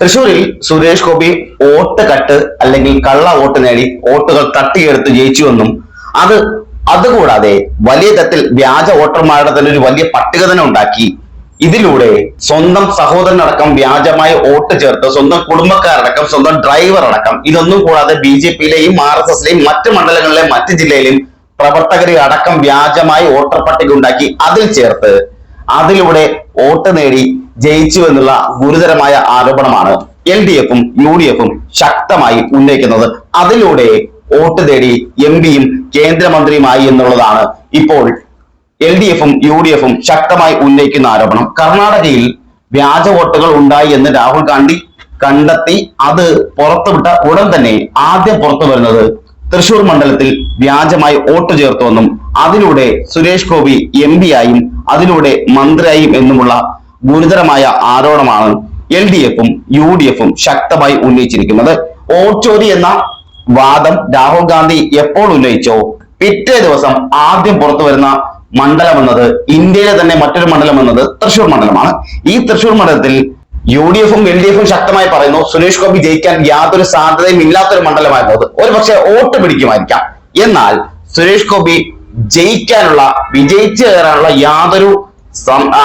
തൃശൂരിൽ Suresh Gopi vote cut അല്ലെങ്കിൽ കള്ള വോട്ട് നേടി വോട്ടുകൾ തട്ടിയെടുത്ത് ജയിച്ചുവെന്നും അത് അതുകൂടാതെ വലിയ തരത്തിൽ വ്യാജ വോട്ടർമാരുടെ തന്നെ ഒരു വലിയ പട്ടിക തന്നെ ഉണ്ടാക്കി. ഇതിലൂടെ സ്വന്തം സഹോദരനടക്കം വ്യാജമായി വോട്ട് ചേർത്ത് സ്വന്തം കുടുംബക്കാരടക്കം സ്വന്തം ഡ്രൈവർ അടക്കം ഇതൊന്നും കൂടാതെ ബി ജെ പിയിലെയും ആർ എസ് എസിലെയും മറ്റ് മണ്ഡലങ്ങളിലെയും മറ്റ് ജില്ലയിലെയും പ്രവർത്തകരെ അടക്കം വ്യാജമായി വോട്ടർ പട്ടിക ഉണ്ടാക്കി. അതിൽ ചേർത്ത് അതിലൂടെ വോട്ട് നേടി ജയിച്ചു എന്നുള്ള ഗുരുതരമായ ആരോപണമാണ് എൽ ഡി എഫും യു ഡി എഫും ശക്തമായി ഉന്നയിക്കുന്നത്. അതിലൂടെ വോട്ട് തേടി എം പിയും കേന്ദ്രമന്ത്രിയുമായി എന്നുള്ളതാണ് ഇപ്പോൾ എൽ ഡി എഫും യു ഡി എഫും ശക്തമായി ഉന്നയിക്കുന്ന ആരോപണം. കർണാടകയിൽ വ്യാജ വോട്ടുകൾ ഉണ്ടായി എന്ന് രാഹുൽ ഗാന്ധി കണ്ടെത്തി. അത് പുറത്തുവിട്ട ഉടൻ തന്നെ ആദ്യം പുറത്തു വരുന്നത് തൃശൂർ മണ്ഡലത്തിൽ വ്യാജമായി വോട്ട് ചേർത്തുവെന്നും അതിലൂടെ സുരേഷ് ഗോപി എം ആയും അതിലൂടെ മന്ത്രിയായും എന്നുമുള്ള ഗുരുതരമായ ആരോപണമാണ് എൽ ഡി എഫും യു ഡി എഫും ശക്തമായി ഉന്നയിച്ചിരിക്കുന്നത്. ഓച്ചോരി എന്ന വാദം രാഹുൽ ഗാന്ധി എപ്പോൾ ഉന്നയിച്ചോ പിറ്റേ ദിവസം ആദ്യം പുറത്തു വരുന്ന മണ്ഡലം എന്നത് ഇന്ത്യയിലെ തന്നെ മറ്റൊരു മണ്ഡലം എന്നത് തൃശൂർ മണ്ഡലമാണ്. ഈ തൃശൂർ മണ്ഡലത്തിൽ യു ഡി എഫും എൽ ഡി എഫും ശക്തമായി പറയുന്നു സുരേഷ് ഗോപി ജയിക്കാൻ യാതൊരു സാധ്യതയും ഇല്ലാത്തൊരു മണ്ഡലമായിരുന്നു അത്. ഒരു പക്ഷേ വോട്ട് പിടിക്കുമായിരിക്കാം. എന്നാൽ സുരേഷ് ഗോപി ജയിക്കാനുള്ള വിജയിച്ചു കയറാനുള്ള യാതൊരു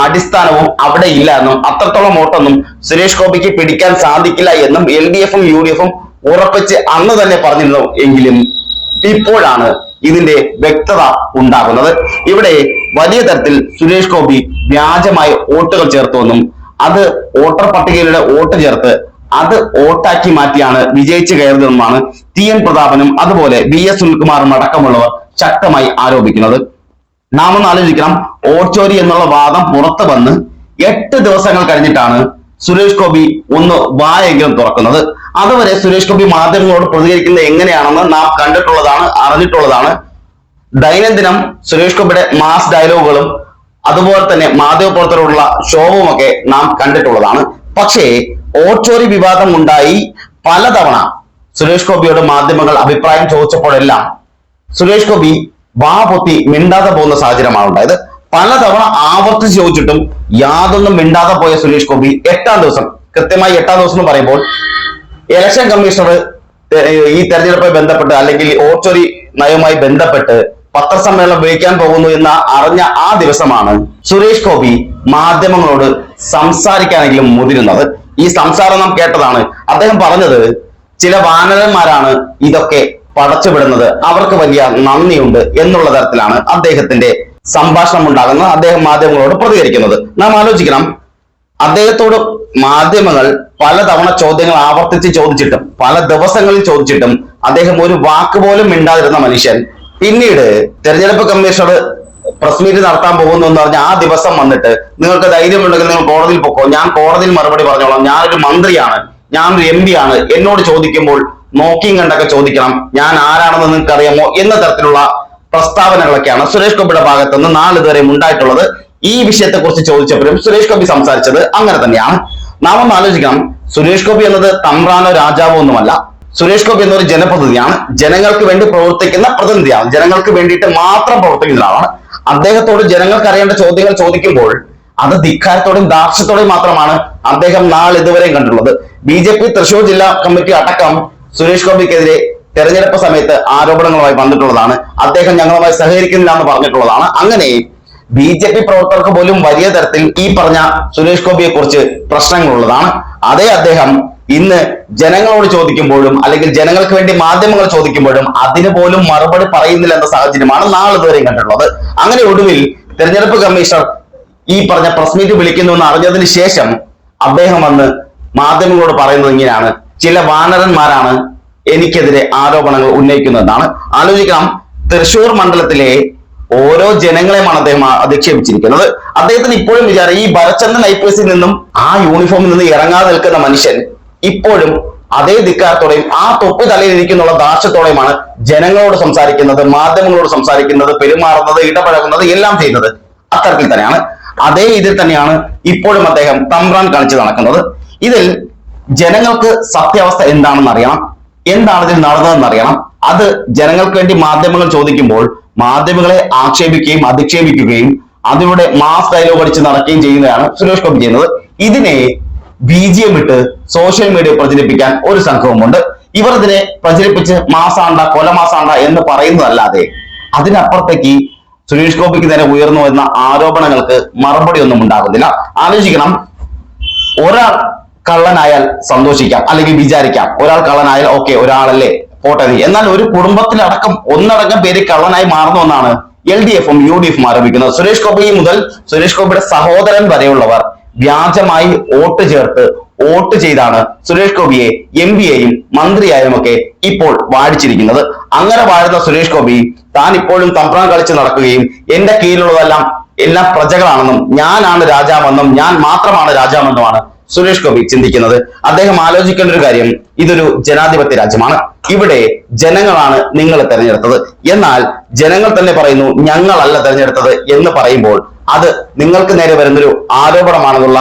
അടിസ്ഥാനവും അവിടെ ഇല്ല എന്നും അത്രത്തോളം വോട്ടൊന്നും സുരേഷ് ഗോപിക്ക് പിടിക്കാൻ സാധിക്കില്ല എന്നും എൽ ഡി എഫും യു ഡി എഫും ഉറപ്പിച്ച് അന്ന് തന്നെ പറഞ്ഞിരുന്നു എങ്കിലും ഇപ്പോഴാണ് ഇതിന്റെ വ്യക്തത ഉണ്ടാകുന്നത്. ഇവിടെ വലിയ തരത്തിൽ സുരേഷ് ഗോപി വ്യാജമായി വോട്ടുകൾ ചേർത്തുവെന്നും അത് വോട്ടർ പട്ടികയിലൂടെ വോട്ട് ചേർത്ത് അത് വോട്ടാക്കി മാറ്റിയാണ് വിജയിച്ചു കയറുന്നതെന്നുമാണ് ടി എൻ പ്രതാപനും അതുപോലെ ബി എസ് സുനിൽകുമാറും അടക്കമുള്ളവർ ശക്തമായി ആരോപിക്കുന്നത്. നാം ഒന്ന് ആലോചിക്കണം. ഓച്ചോരി എന്നുള്ള വാദം പുറത്തു വന്ന് എട്ട് ദിവസങ്ങൾ കഴിഞ്ഞിട്ടാണ് സുരേഷ് ഗോപി ഒന്ന് വായെങ്കിലും തുറക്കുന്നത്. അതുവരെ സുരേഷ് ഗോപി മാധ്യമങ്ങളോട് പ്രതികരിക്കുന്നത് എങ്ങനെയാണെന്ന് നാം കണ്ടിട്ടുള്ളതാണ് അറിഞ്ഞിട്ടുള്ളതാണ്. ദൈനംദിനം സുരേഷ് ഗോപിയുടെ മാസ് ഡയലോഗുകളും അതുപോലെ തന്നെ മാധ്യമപ്രവർത്തകരോടുള്ള ഷോവുമൊക്കെ നാം കണ്ടിട്ടുള്ളതാണ്. പക്ഷേ ഓച്ചോരി വിവാദം ഉണ്ടായി പലതവണ സുരേഷ് ഗോപിയോട് മാധ്യമങ്ങൾ അഭിപ്രായം ചോദിച്ചപ്പോഴെല്ലാം സുരേഷ് ഗോപി വാ പൊത്തി മിണ്ടാതെ പോകുന്ന സാഹചര്യമാണ് ഉണ്ടായത്. പലതവണ ആവർത്തിച്ച് ചോദിച്ചിട്ടും യാതൊന്നും മിണ്ടാതെ പോയ സുരേഷ് ഗോപി എട്ടാം ദിവസം കൃത്യമായി എട്ടാം ദിവസം എന്ന് പറയുമ്പോൾ ഇലക്ഷൻ കമ്മീഷണർ ഈ തെരഞ്ഞെടുപ്പുമായി ബന്ധപ്പെട്ട് അല്ലെങ്കിൽ ഓർച്ചറി നയവുമായി ബന്ധപ്പെട്ട് പത്രസമ്മേളനം വിളിക്കാൻ പോകുന്നു എന്ന അറിഞ്ഞ ആ ദിവസമാണ് സുരേഷ് ഗോപി മാധ്യമങ്ങളോട് സംസാരിക്കാനെങ്കിലും മുതിരുന്നത്. ഈ സംസാരം നാം കേട്ടതാണ്. അദ്ദേഹം പറഞ്ഞത് ചില വാനരന്മാരാണ് ഇതൊക്കെ പടച്ചുവിടുന്നത് അവർക്ക് വലിയ നന്ദിയുണ്ട് എന്നുള്ള തരത്തിലാണ് അദ്ദേഹത്തിന്റെ സംഭാഷണം ഉണ്ടാകുന്നത്. അദ്ദേഹം മാധ്യമങ്ങളോട് പ്രതികരിക്കുന്നത്. നാം ആലോചിക്കണം. അദ്ദേഹത്തോട് മാധ്യമങ്ങൾ പലതവണ ചോദ്യങ്ങൾ ആവർത്തിച്ച് ചോദിച്ചിട്ടും പല ദിവസങ്ങളിൽ ചോദിച്ചിട്ടും അദ്ദേഹം ഒരു വാക്ക് പോലും മിണ്ടാതിരുന്ന മനുഷ്യൻ പിന്നീട് തെരഞ്ഞെടുപ്പ് കമ്മീഷണർ പ്രസ് മീറ്റ് നടത്താൻ പോകുന്നു എന്ന് പറഞ്ഞ ആ ദിവസം വന്നിട്ട് നിങ്ങൾക്ക് ധൈര്യമുണ്ടെങ്കിൽ നിങ്ങൾ കോടതിയിൽ പൊക്കോ? ഞാൻ കോടതിയിൽ മറുപടി പറഞ്ഞോളാം. ഞാനൊരു മന്ത്രിയാണ്. ഞാനൊരു എം ആണ്. എന്നോട് ചോദിക്കുമ്പോൾ നോക്കിയും കണ്ടൊക്കെ ചോദിക്കണം ഞാൻ ആരാണെന്ന് നിങ്ങൾക്ക് അറിയാമോ എന്ന തരത്തിലുള്ള പ്രസ്താവനകളൊക്കെയാണ് സുരേഷ് ഗോപിയുടെ ഭാഗത്ത് നിന്ന് നാളിതുവരെ ഉണ്ടായിട്ടുള്ളത്. ഈ വിഷയത്തെ കുറിച്ച് ചോദിച്ചപ്പോഴും സുരേഷ് ഗോപി സംസാരിച്ചത് അങ്ങനെ തന്നെയാണ്. നാം ഒന്ന് ആലോചിക്കണം. സുരേഷ് ഗോപി എന്നത് തമ്പ്രാനോ രാജാവോ ഒന്നുമല്ല. സുരേഷ് ഗോപി എന്നൊരു ജനപ്രതിനിധിയാണ്. ജനങ്ങൾക്ക് വേണ്ടി പ്രവർത്തിക്കുന്ന പ്രതിനിധിയാണ്. ജനങ്ങൾക്ക് വേണ്ടിയിട്ട് മാത്രം പ്രവർത്തിക്കുന്ന ആളാണ് അദ്ദേഹത്തോട് ജനങ്ങൾക്ക് അറിയേണ്ട ചോദ്യങ്ങൾ ചോദിക്കുമ്പോൾ അത് ധിക്കാരത്തോടെയും ദാർഷ്യത്തോടെയും മാത്രമാണ് അദ്ദേഹം നാളെ ഇതുവരെയും കണ്ടിട്ടുള്ളത്. ബി ജെ പി തൃശൂർ ജില്ലാ കമ്മിറ്റി അടക്കം സുരേഷ് ഗോപിക്കെതിരെ തെരഞ്ഞെടുപ്പ് സമയത്ത് ആരോപണങ്ങളുമായി വന്നിട്ടുള്ളതാണ്. അദ്ദേഹം ഞങ്ങളുമായി സഹകരിക്കുന്നില്ല എന്ന് പറഞ്ഞിട്ടുള്ളതാണ്. അങ്ങനെ ബി ജെ പി പ്രവർത്തകർക്ക് പോലും വലിയ തരത്തിൽ ഈ പറഞ്ഞ സുരേഷ് ഗോപിയെ കുറിച്ച് പ്രശ്നങ്ങളുള്ളതാണ്. അതേ അദ്ദേഹം ഇന്ന് ജനങ്ങളോട് ചോദിക്കുമ്പോഴും അല്ലെങ്കിൽ ജനങ്ങൾക്ക് വേണ്ടി മാധ്യമങ്ങൾ ചോദിക്കുമ്പോഴും അതിന് പോലും മറുപടി പറയുന്നില്ല എന്ന സാഹചര്യമാണ് നാളെ ഇതുവരെയും കണ്ടിട്ടുള്ളത്. അങ്ങനെ ഒടുവിൽ തെരഞ്ഞെടുപ്പ് കമ്മീഷണർ ഈ പറഞ്ഞ പ്രസ് മീറ്റ് വിളിക്കുന്നു എന്ന് അറിഞ്ഞതിന് ശേഷം അദ്ദേഹം വന്ന് മാധ്യമങ്ങളോട് പറയുന്നത് ഇങ്ങനെയാണ്. ചില വാനരന്മാരാണ് എനിക്കെതിരെ ആരോപണങ്ങൾ ഉന്നയിക്കുന്നതാണ് ആലോചിക്കണം തൃശൂർ മണ്ഡലത്തിലെ ഓരോ ജനങ്ങളെയുമാണ് അദ്ദേഹം അധിക്ഷേപിച്ചിരിക്കുന്നത്. അദ്ദേഹത്തിന് ഇപ്പോഴും വിചാരം ഈ ഭരചന്ദ്രൻ ഐ പി എസിൽ നിന്നും ആ യൂണിഫോമിൽ നിന്ന് ഇറങ്ങാതെ നിൽക്കുന്ന മനുഷ്യൻ ഇപ്പോഴും അതേ ധിക്കാരത്തോടെയും ആ തൊപ്പി തലയിൽ ഇരിക്കുന്നുള്ള ദാർഷ്ട്യത്തോടെയുമാണ് ജനങ്ങളോട് സംസാരിക്കുന്നത് മാധ്യമങ്ങളോട് സംസാരിക്കുന്നത് പെരുമാറുന്നത് ഇടപഴകുന്നത് എല്ലാം ചെയ്യുന്നത്. അത്തരത്തിൽ തന്നെയാണ്. അതേ ഇതിൽ തന്നെയാണ് ഇപ്പോഴും അദ്ദേഹം തമ്പ്രാൻ കാണിച്ച് നടക്കുന്നത്. ഇതിൽ ജനങ്ങൾക്ക് സത്യാവസ്ഥ എന്താണെന്ന് അറിയണം. എന്താണ് ഇതിൽ നടന്നതെന്ന് അറിയണം. അത് ജനങ്ങൾക്ക് വേണ്ടി മാധ്യമങ്ങൾ ചോദിക്കുമ്പോൾ മാധ്യമങ്ങളെ ആക്ഷേപിക്കുകയും അധിക്ഷേപിക്കുകയും അതിലൂടെ മാസ് ഡയലോഗ് അടിച്ച് നടക്കുകയും ചെയ്യുന്നതാണ് സുരേഷ് ഗോപി ചെയ്യുന്നത്. ഇതിനെ ബി ജി എം ഇട്ട് സോഷ്യൽ മീഡിയ പ്രചരിപ്പിക്കാൻ ഒരു സംഘവുമുണ്ട്. ഇവർ ഇതിനെ പ്രചരിപ്പിച്ച് മാസാണ്ട കൊലമാസാണ്ട എന്ന് പറയുന്നതല്ലാതെ അതിനപ്പുറത്തേക്ക് സുരേഷ് ഗോപിക്ക് നേരെ ഉയർന്നു വരുന്ന ആരോപണങ്ങൾക്ക് മറുപടി ഒന്നും ഉണ്ടാകുന്നില്ല. ആലോചിക്കണം. ഒരാൾ കള്ളനായാൽ സന്തോഷിക്കാം അല്ലെങ്കിൽ വിചാരിക്കാം ഒരാൾ കള്ളനായാൽ ഓക്കെ ഒരാളല്ലേ പോട്ടെ. എന്നാൽ ഒരു കുടുംബത്തിലടക്കം ഒന്നടങ്കം പേര് കള്ളനായി മാറുന്ന ഒന്നാണ് എൽ ഡി എഫും യു ഡി എഫും ആരോപിക്കുന്നത് സുരേഷ് ഗോപി മുതൽ സുരേഷ് ഗോപിയുടെ സഹോദരൻ വരെയുള്ളവർ വ്യാജമായി വോട്ട് ചേർത്ത് വോട്ട് ചെയ്താണ് സുരേഷ് ഗോപിയെ എം പിയെയും മന്ത്രിയായും ഒക്കെ ഇപ്പോൾ വാഴിച്ചിരിക്കുന്നത് അങ്ങനെ വാഴുന്ന സുരേഷ് ഗോപി താൻ ഇപ്പോഴും തമ്പ്രാൻ കളിച്ച് നടക്കുകയും എന്റെ കീഴിലുള്ളതെല്ലാം എല്ലാം പ്രജകളാണെന്നും ഞാനാണ് രാജാവെന്നും ഞാൻ മാത്രമാണ് രാജാവെന്നുമാണ് സുരേഷ് ഗോപി ചിന്തിക്കുന്നത്. അദ്ദേഹം ആലോചിക്കേണ്ട ഒരു കാര്യം ഇതൊരു ജനാധിപത്യ രാജ്യമാണ്. ഇവിടെ ജനങ്ങളാണ് നിങ്ങളെ തെരഞ്ഞെടുത്തത്. എന്നാൽ ജനങ്ങൾ തന്നെ പറയുന്നു ഞങ്ങളല്ല തെരഞ്ഞെടുത്തത് എന്ന് പറയുമ്പോൾ അത് നിങ്ങൾക്ക് നേരെ വരുന്നൊരു ആരോപണമാണെന്നുള്ള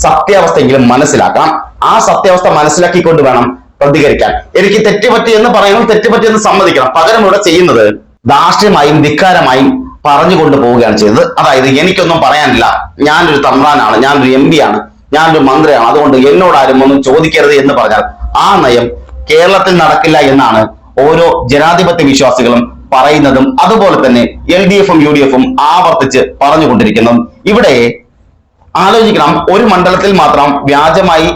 സത്യാവസ്ഥയെങ്കിലും മനസ്സിലാക്കാം ആ സത്യാവസ്ഥ മനസ്സിലാക്കിക്കൊണ്ട് വേണം പ്രതികരിക്കാൻ. എനിക്ക് തെറ്റുപറ്റി എന്ന് പറയുന്നത് തെറ്റുപറ്റി എന്ന് സമ്മതിക്കണം. പകരം ഇവിടെ ചെയ്യുന്നത് ദാർഷ്ട്യമായും ധിക്കാരമായും പറഞ്ഞുകൊണ്ട് പോവുകയാണ് ചെയ്തത് അതായത് എനിക്കൊന്നും പറയാനില്ല. ഞാനൊരു തമ്പ്രാനാണ് ഞാനൊരു എം ആണ്. ഞാനൊരു മന്ത്രിയാണ്. അതുകൊണ്ട് എന്നോട് ആരും ഒന്നും ചോദിക്കരുത് എന്ന് പറഞ്ഞാൽ ആ നയം കേരളത്തിൽ നടക്കില്ല എന്നാണ് ഓരോ ജനാധിപത്യ വിശ്വാസികളും പറയുന്നതും അതുപോലെ തന്നെ എൽ ഡി എഫും യു ഡി എഫും ആവർത്തിച്ച് പറഞ്ഞുകൊണ്ടിരിക്കുന്നതും ഇവിടെ ആലോചിക്കണം. ഒരു മണ്ഡലത്തിൽ മാത്രം വ്യാജമായി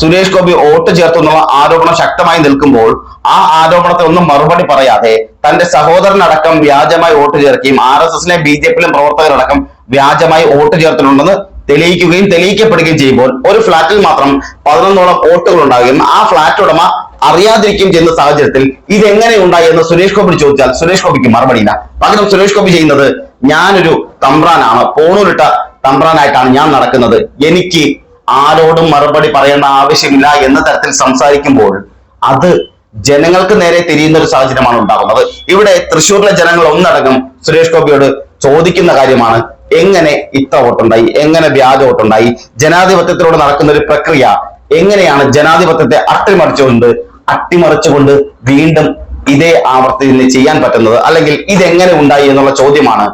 സുരേഷ് ഗോപി വോട്ട് ചേർത്തു എന്നുള്ള ആരോപണം ശക്തമായി നിൽക്കുമ്പോൾ ആ ആരോപണത്തെ ഒന്നും മറുപടി പറയാതെ തന്റെ സഹോദരനടക്കം വ്യാജമായി വോട്ട് ചേർക്കുകയും ആർ എസ് എസിലെ ബി ജെ പിയിലും പ്രവർത്തകരടക്കം വ്യാജമായി വോട്ട് ചേർത്തിട്ടുണ്ടെന്ന് തെളിയിക്കുകയും തെളിയിക്കപ്പെടുകയും ചെയ്യുമ്പോൾ ഒരു ഫ്ളാറ്റിൽ മാത്രം പതിനൊന്നോളം വോട്ടുകൾ ഉണ്ടാകുകയും ആ ഫ്ളാറ്റ് ഉടമ അറിയാതിരിക്കുകയും ചെയ്യുന്ന സാഹചര്യത്തിൽ ഇതെങ്ങനെ ഉണ്ടായി എന്ന് സുരേഷ് ഗോപി ചോദിച്ചാൽ സുരേഷ് ഗോപിക്ക് മറുപടിയില്ല പകരം സുരേഷ് ഗോപി ചെയ്യുന്നത് ഞാനൊരു തമ്പ്രാനാണ്. പോണൂരിട്ട തമ്പ്രാനായിട്ടാണ് ഞാൻ നടക്കുന്നത്. എനിക്ക് ആരോടും മറുപടി പറയേണ്ട ആവശ്യമില്ല എന്ന തരത്തിൽ സംസാരിക്കുമ്പോൾ അത് ജനങ്ങൾക്ക് നേരെ തിരിയുന്ന ഒരു സാഹചര്യമാണ് ഉണ്ടാകുന്നത്. ഇവിടെ തൃശ്ശൂരിലെ ജനങ്ങൾ ഒന്നടങ്കം സുരേഷ് ഗോപിയോട് ചോദിക്കുന്ന കാര്യമാണ് എങ്ങനെ ഇത്ത വോട്ടുണ്ടായി? എങ്ങനെ വ്യാജ വോട്ടുണ്ടായി? ജനാധിപത്യത്തിലൂടെ നടക്കുന്ന ഒരു പ്രക്രിയ എങ്ങനെയാണ് ജനാധിപത്യത്തെ അട്ടിമറിച്ചുകൊണ്ട് അട്ടിമറിച്ചുകൊണ്ട് വീണ്ടും ഇതേ ആവർത്തി ചെയ്യാൻ പറ്റുന്നത്? അല്ലെങ്കിൽ ഇതെങ്ങനെ ഉണ്ടായി എന്നുള്ള ചോദ്യമാണ്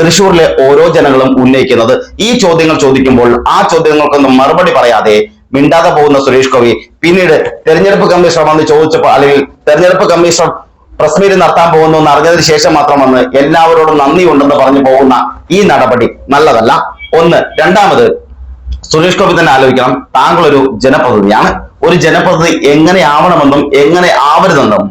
തൃശൂരിലെ ഓരോ ജനങ്ങളും ഉന്നയിക്കുന്നത്. ഈ ചോദ്യങ്ങൾ ചോദിക്കുമ്പോൾ ആ ചോദ്യങ്ങൾക്കൊന്നും മറുപടി പറയാതെ മിണ്ടാതെ പോകുന്ന സുരേഷ് ഗോപി പിന്നീട് തെരഞ്ഞെടുപ്പ് കമ്മീഷണർ വന്ന് ചോദിച്ചപ്പോൾ അല്ലെങ്കിൽ തെരഞ്ഞെടുപ്പ് കമ്മീഷണർ പ്രസ് മീറ്റ് നടത്താൻ പോകുന്നു എന്ന് അറിഞ്ഞതിന് ശേഷം മാത്രം വന്ന് എല്ലാവരോടും നന്ദിയുണ്ടെന്ന് പറഞ്ഞു പോകുന്ന ഈ നടപടി നല്ലതല്ല. ഒന്ന് രണ്ടാമത് സുരേഷ് ഗോപി തന്നെ ആലോചിക്കണം. താങ്കൾ ഒരു ജനപ്രതിനിധിയാണ്. ഒരു ജനപ്രതിനിധി എങ്ങനെ ആവണമെന്നും എങ്ങനെ ആവരുതെന്നും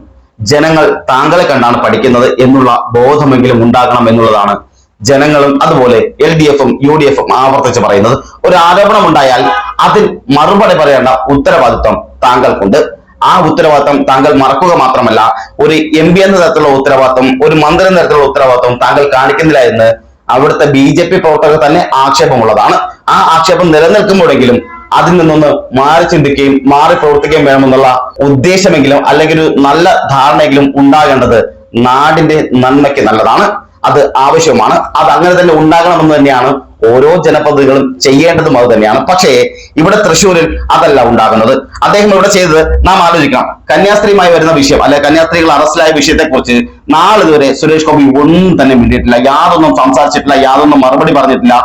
ജനങ്ങൾ താങ്കളെ കണ്ടാണ് പഠിക്കുന്നത് എന്നുള്ള ബോധമെങ്കിലും ഉണ്ടാകണം എന്നുള്ളതാണ് ജനങ്ങളും അതുപോലെ എൽ ഡി എഫും യു ഡി എഫും ആവർത്തിച്ച് പറയുന്നത്. ഒരു ആരോപണം ഉണ്ടായാൽ അതിൽ മറുപടി പറയേണ്ട ഉത്തരവാദിത്വം താങ്കൾക്കുണ്ട്. ആ ഉത്തരവാദിത്വം താങ്കൾ മറക്കുക മാത്രമല്ല ഒരു എം പി എന്ന തരത്തിലുള്ള ഉത്തരവാദിത്വം ഒരു മന്ത്രി എന്ന തരത്തിലുള്ള ഉത്തരവാദിത്വം താങ്കൾ കാണിക്കുന്നില്ല എന്ന് അവിടുത്തെ ബി ജെ പി പ്രവർത്തകർ തന്നെ ആക്ഷേപമുള്ളതാണ്. ആ ആക്ഷേപം നിലനിൽക്കുമ്പോഴെങ്കിലും അതിൽ നിന്നൊന്ന് മാറി ചിന്തിക്കുകയും മാറി പ്രവർത്തിക്കുകയും വേണമെന്നുള്ള ഉദ്ദേശമെങ്കിലും അല്ലെങ്കിൽ ഒരു നല്ല ധാരണയെങ്കിലും ഉണ്ടാകേണ്ടത് നാടിന്റെ നന്മയ്ക്ക് നല്ലതാണ്. അത് ആവശ്യമാണ്. അത് അങ്ങനെ തന്നെ ഉണ്ടാകണമെന്ന് തന്നെയാണ് ഓരോ ജനപ്രതിനിധികളും ചെയ്യേണ്ടതും അത് തന്നെയാണ്. പക്ഷേ ഇവിടെ തൃശ്ശൂരിൽ അതല്ല ഉണ്ടാകുന്നത്. അദ്ദേഹം ഇവിടെ ചെയ്തത് നാം ആലോചിക്കാം കന്യാസ്ത്രീയുമായി വരുന്ന വിഷയം അല്ലെ കന്യാസ്ത്രീകൾ അറസ്റ്റിലായ വിഷയത്തെ കുറിച്ച് നാളിതുവരെ സുരേഷ് ഗോപി ഒന്നും തന്നെ മിണ്ടിയിട്ടില്ല. യാതൊന്നും സംസാരിച്ചിട്ടില്ല യാതൊന്നും മറുപടി പറഞ്ഞിട്ടില്ല.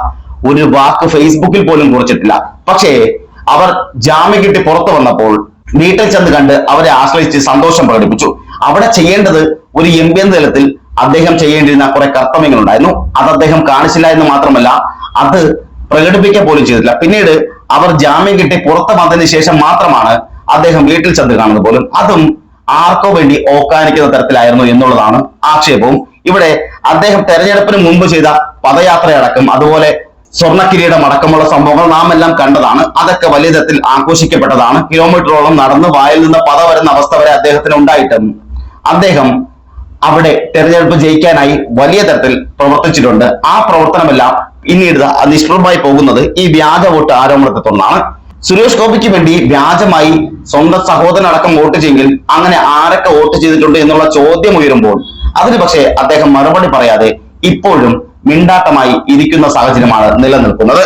ഒരു വാക്ക് ഫേസ്ബുക്കിൽ പോലും കുറിച്ചിട്ടില്ല. പക്ഷേ അവർ ജാമ്യം കിട്ടി പുറത്തു വന്നപ്പോൾ വീട്ടിൽ ചെന്ന് കണ്ട് അവരെ ആശ്രയിച്ച് സന്തോഷം പ്രകടിപ്പിച്ചു. അവിടെ ചെയ്യേണ്ടത് ഒരു എം പി എന്ന തലത്തിൽ അദ്ദേഹം ചെയ്യേണ്ടിരുന്ന കുറെ കർത്തവ്യങ്ങൾ ഉണ്ടായിരുന്നു അത് അദ്ദേഹം കാണിച്ചില്ല എന്ന് മാത്രമല്ല അത് പ്രകടിപ്പിക്കാൻ പോലും ചെയ്തില്ല പിന്നീട് അവർ ജാമ്യം കിട്ടി പുറത്ത് വന്നതിന് ശേഷം മാത്രമാണ് അദ്ദേഹം വീട്ടിൽ ചെന്ന് കാണുന്നത് പോലും. അതും ആർക്കോ വേണ്ടി ഓക്കാനിക്കുന്ന തരത്തിലായിരുന്നു എന്നുള്ളതാണ് ആക്ഷേപവും. ഇവിടെ അദ്ദേഹം തെരഞ്ഞെടുപ്പിന് മുമ്പ് ചെയ്ത പദയാത്രയടക്കം അതുപോലെ സ്വർണ കിരീടം അടക്കമുള്ള സംഭവങ്ങൾ നാം എല്ലാം കണ്ടതാണ്. അതൊക്കെ വലിയ തരത്തിൽ ആഘോഷിക്കപ്പെട്ടതാണ്. കിലോമീറ്ററോളം നടന്ന് വായിൽ നിന്ന് പത വരുന്ന അവസ്ഥ വരെ അദ്ദേഹത്തിന് ഉണ്ടായിട്ടും. അദ്ദേഹം അവിടെ തെരഞ്ഞെടുപ്പ് ജയിക്കാനായി വലിയ തരത്തിൽ പ്രവർത്തിച്ചിട്ടുണ്ട്. ആ പ്രവർത്തനമെല്ലാം പിന്നീട് നിഷ്പ്രഭമായി പോകുന്നത് ഈ വ്യാജ വോട്ട് ആരോപണത്തെ തുടർന്നാണ്. സുരേഷ് ഗോപിക്ക് വേണ്ടി വ്യാജമായി സ്വന്തം സഹോദരൻ അടക്കം വോട്ട് ചെയ്യെങ്കിൽ അങ്ങനെ ആരൊക്കെ വോട്ട് ചെയ്തിട്ടുണ്ട് എന്നുള്ള ചോദ്യം ഉയരുമ്പോൾ അതിന് പക്ഷേ അദ്ദേഹം മറുപടി പറയാതെ ഇപ്പോഴും മിണ്ടാട്ടമായി ഇരിക്കുന്ന സാഹചര്യമാണ് നിലനിൽക്കുന്നത്.